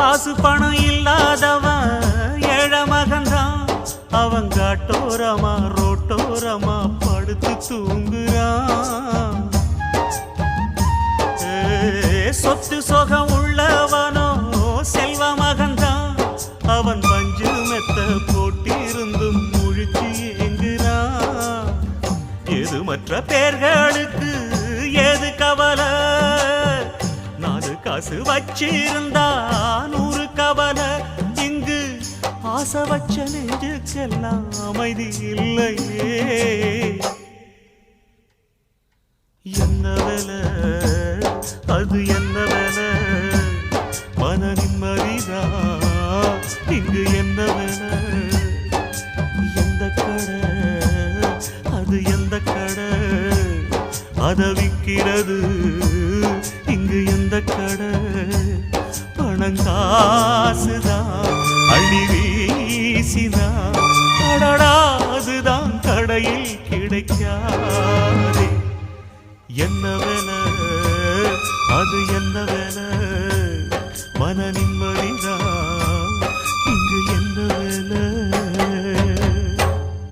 காசு பணம் இல்லாதவன் ஏழ மகன்தான் அவன் காட்டோரமா ரோட்டோரமா படுத்து தூங்குறான். சொத்து சொகம் உள்ளவனோ செல்வ மகன்தான் அவன் பஞ்சு மெத்த போட்டிருந்தும் முழிச்சு ஏங்குறான். எது மற்ற பேர்களுக்கு ஏது கவலை? நாலு காசு வச்சிருந்தா ஆசவச்ச நெஞ்சுக்கெல்லாம் அமைதி இல்லையே என்ன வேலை? அது என்ன வேலை? மன நிம்மதிதா இங்கு என்ன வேலை? எந்த கடை? அது எந்த கடை? அத விக்கிறது இங்கு எந்த கடை? பணங்காசுதான் அழிவி. வீசிதான் அடடா அதுதான் கடையில் கிடைக்காதே. என்னவென அது என்னவென வேலை?